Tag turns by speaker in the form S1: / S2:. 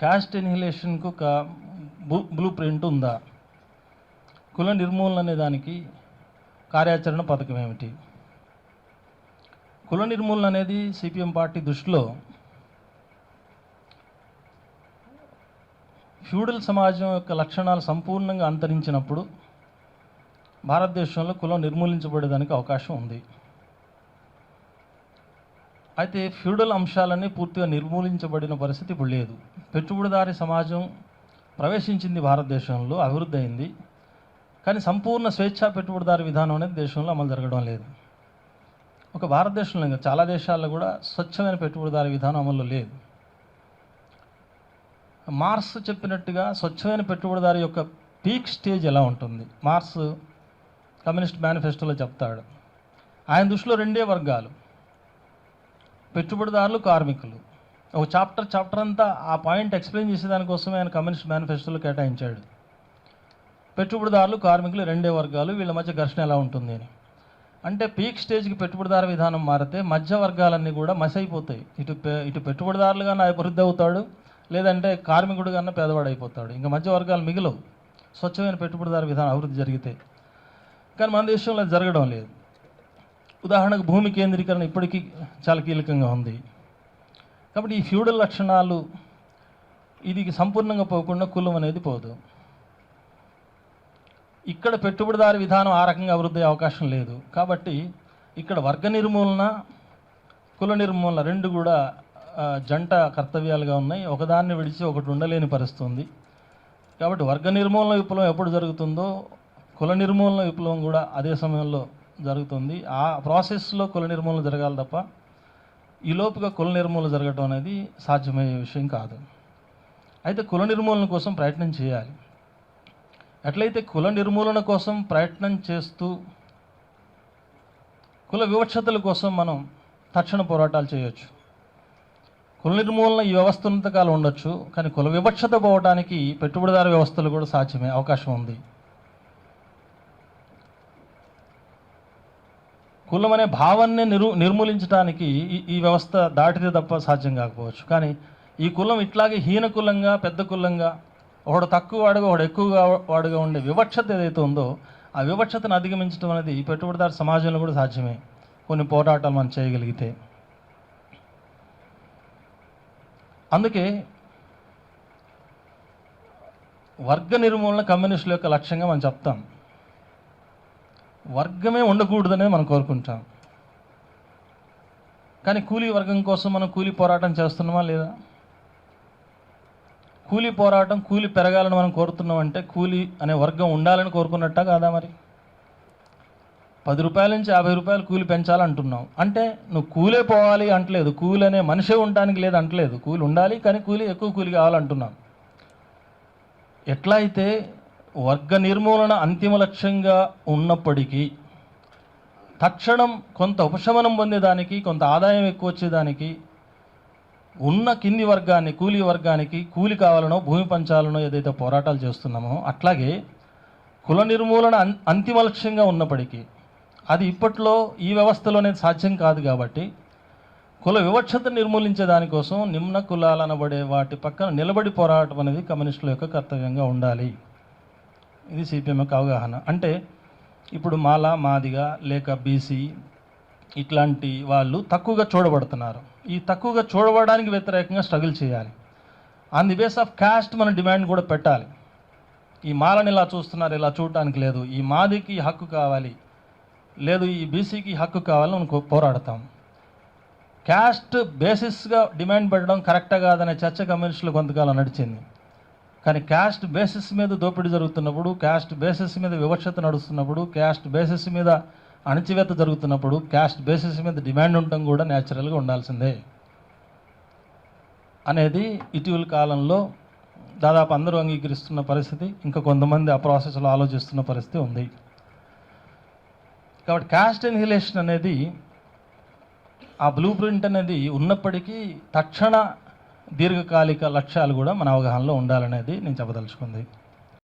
S1: Caste ఎన్హిలేషన్కు ఒక blue print ఉందా? కుల నిర్మూలన అనే దానికి కార్యాచరణ పథకం ఏమిటి? కుల నిర్మూలన అనేది సిపిఎం పార్టీ దృష్టిలో ఫ్యూడల్ సమాజం యొక్క లక్షణాలు సంపూర్ణంగా అంతరించినప్పుడు భారతదేశంలో కులం నిర్మూలించబడేదానికి అవకాశం ఉంది. అయితే ఫ్యూడల్ అంశాలన్నీ పూర్తిగా నిర్మూలించబడిన పరిస్థితి ఇప్పుడు లేదు. పెట్టుబడిదారి సమాజం ప్రవేశించింది భారతదేశంలో అభివృద్ధి అయింది. కానీ సంపూర్ణ స్వేచ్ఛా పెట్టుబడిదారి విధానం అనేది దేశంలో అమలు జరగడం లేదు. ఒక భారతదేశంలో ఇంకా చాలా దేశాల్లో కూడా స్వచ్ఛమైన పెట్టుబడిదారి విధానం అమల్లో లేదు. మార్స్ చెప్పినట్టుగా స్వచ్ఛమైన పెట్టుబడిదారి యొక్క పీక్ స్టేజ్ ఎలా ఉంటుంది? మార్స్ కమ్యూనిస్ట్ మేనిఫెస్టోలో చెప్తాడు. ఆయన దృష్టిలో రెండే వర్గాలు. పెట్టుబడిదారులు కార్మికులు. ఒక చాప్టర్ చాప్టర్ అంతా ఆ పాయింట్ ఎక్స్ప్లెయిన్ చేసేదానికోసమే ఆయన కమ్యూనిస్ట్ మేనిఫెస్టోలో కేటాయించాడు. పెట్టుబడిదారులు కార్మికులు రెండే వర్గాలు వీళ్ళ మధ్య ఘర్షణ ఎలా ఉంటుంది అని. అంటే పీక్ స్టేజ్కి పెట్టుబడిదారు విధానం మారితే మధ్య వర్గాలన్నీ కూడా మసైపోతాయి. ఇటు ఇటు పెట్టుబడిదారులుగా అభివృద్ధి అవుతాడు లేదంటే కార్మికుడు కన్నా పేదవాడు అయిపోతాడు. ఇంకా మధ్య వర్గాలు మిగిలవు. స్వచ్ఛమైన పెట్టుబడిదారు విధానం అభివృద్ధి జరిగితే. కానీ మన దేశంలో జరగడం లేదు. ఉదాహరణకు భూమి కేంద్రీకరణ ఇప్పటికీ చాలా కీలకంగా ఉంది. కాబట్టి ఈ ఫ్యూడల్ లక్షణాలు ఇది సంపూర్ణంగా పోకుండా కులం అనేది పోదు. ఇక్కడ పెట్టుబడిదారి విధానం ఆ రకంగా అభివృద్ధి అయ్యే అవకాశం లేదు. కాబట్టి ఇక్కడ వర్గ నిర్మూలన కుల నిర్మూలన రెండు కూడా జంట కర్తవ్యాలుగా ఉన్నాయి. ఒకదాన్ని విడిచి ఒకటి ఉండలేని పరిస్థితుంది. కాబట్టి వర్గ నిర్మూలన విప్లవం ఎప్పుడు జరుగుతుందో కుల నిర్మూలన విప్లవం కూడా అదే సమయంలో జరుగుతుంది. ఆ ప్రాసెస్లో కుల నిర్మూలన జరగాలి తప్ప ఈ లోపుగా కుల నిర్మూలన జరగడం అనేది సాధ్యమయ్యే విషయం కాదు. అయితే కుల నిర్మూలన కోసం ప్రయత్నం చేయాలి. ఎట్లయితే కుల నిర్మూలన కోసం ప్రయత్నం చేస్తూ కుల వివక్షతల కోసం మనం తక్షణ పోరాటాలు చేయొచ్చు. కుల నిర్మూలన ఈ వ్యవస్థ ఉన్నంతకాలం ఉండొచ్చు కానీ కుల వివక్షత పోవడానికి పెట్టుబడిదారు వ్యవస్థలు కూడా సాధ్యమే అవకాశం ఉంది. కులం అనే భావాన్ని నిరు నిర్మూలించడానికి ఈ ఈ వ్యవస్థ దాటితే తప్ప సాధ్యం కాకపోవచ్చు. కానీ ఈ కులం ఇట్లాగే హీన కులంగా పెద్ద కులంగా ఒకడు తక్కువ వాడుగా ఒకడు ఎక్కువగా వాడుగా ఉండే వివక్షత ఏదైతే ఉందో ఆ వివక్షతను అధిగమించడం అనేది ఈ పెట్టుబడిదారు సమాజంలో కూడా సాధ్యమే. కొన్ని పోరాటాలు మనం చేయగలిగితే. అందుకే వర్గ నిర్మూలన కమ్యూనిస్టుల యొక్క లక్ష్యంగా మనం చెప్తాం. వర్గమే ఉండకూడదనే మనం కోరుకుంటాం. కానీ కూలీ వర్గం కోసం మనం కూలీ పోరాటం చేస్తున్నామా లేదా? కూలీ పోరాటం కూలీ పెరగాలని మనం కోరుతున్నాం అంటే కూలీ అనే వర్గం ఉండాలని కోరుకున్నట్టా కాదా మరి? పది రూపాయల నుంచి యాభై రూపాయలు కూలి పెంచాలంటున్నావు అంటే నువ్వు కూలే పోవాలి అంటలేదు. కూలి అనే మనిషే ఉండడానికి లేదు అంటలేదు. కూలి ఉండాలి కానీ కూలి ఎక్కువ కూలి కావాలంటున్నాం. ఎట్లా అయితే వర్గ నిర్మూలన అంతిమ లక్ష్యంగా ఉన్నప్పటికీ తక్షణం కొంత ఉపశమనం పొందేదానికి కొంత ఆదాయం ఎక్కువ వచ్చేదానికి ఉన్న కింది వర్గాన్ని కూలీ వర్గానికి కూలి కావాలనో భూమి పంచాలనో ఏదైతే పోరాటాలు చేస్తున్నామో అట్లాగే కుల నిర్మూలన అంతిమ లక్ష్యంగా ఉన్నప్పటికీ అది ఇప్పట్లో ఈ వ్యవస్థలోనే సాధ్యం కాదు కాబట్టి కుల వివక్షత నిర్మూలించే దానికోసం నిమ్న కులాలు అనబడే వాటి పక్కన నిలబడి పోరాటం అనేది కమ్యూనిస్టుల యొక్క కర్తవ్యంగా ఉండాలి. ఇది సిపిఎం యొక్క అవగాహన. అంటే ఇప్పుడు మాల మాదిగా లేక బీసీ ఇట్లాంటి వాళ్ళు తక్కువగా చూడబడుతున్నారు. ఈ తక్కువగా చూడబడడానికి వ్యతిరేకంగా స్ట్రగుల్ చేయాలి. On the base of caste మన డిమాండ్ కూడా పెట్టాలి. ఈ మాలని ఇలా చూస్తున్నారు ఇలా చూడటానికి లేదు. ఈ మాదికి హక్కు కావాలి. లేదు ఈ బీసీకి హక్కు కావాలని మనం పోరాడతాం. క్యాస్ట్ బేసిస్గా డిమాండ్ పెట్టడం కరెక్టా కాదనే చర్చ కమ్యూనిస్టులు కొంతకాలం నడిచింది. కానీ క్యాస్ట్ బేసిస్ మీద దోపిడీ జరుగుతున్నప్పుడు క్యాస్ట్ బేసిస్ మీద వివక్షత నడుస్తున్నప్పుడు క్యాస్ట్ బేసిస్ మీద అణచివేత జరుగుతున్నప్పుడు క్యాస్ట్ బేసిస్ మీద డిమాండ్ ఉండటం కూడా న్యాచురల్గా ఉండాల్సిందే. అనేది ఇటీవల కాలంలో దాదాపు అందరూ అంగీకరిస్తున్న పరిస్థితి ఇంకా కొంతమంది ఆ ప్రాసెస్లో ఆలోచిస్తున్న పరిస్థితి ఉంది. కాబట్టి క్యాస్ట్ ఇన్హిలేషన్ అనేది ఆ బ్లూ ప్రింట్ అనేది ఉన్నప్పటికీ తక్షణ దీర్ఘకాలిక లక్ష్యాలు కూడా మన అవగాహనలో ఉండాలనేది నేను చెప్పదలుచుకుంది.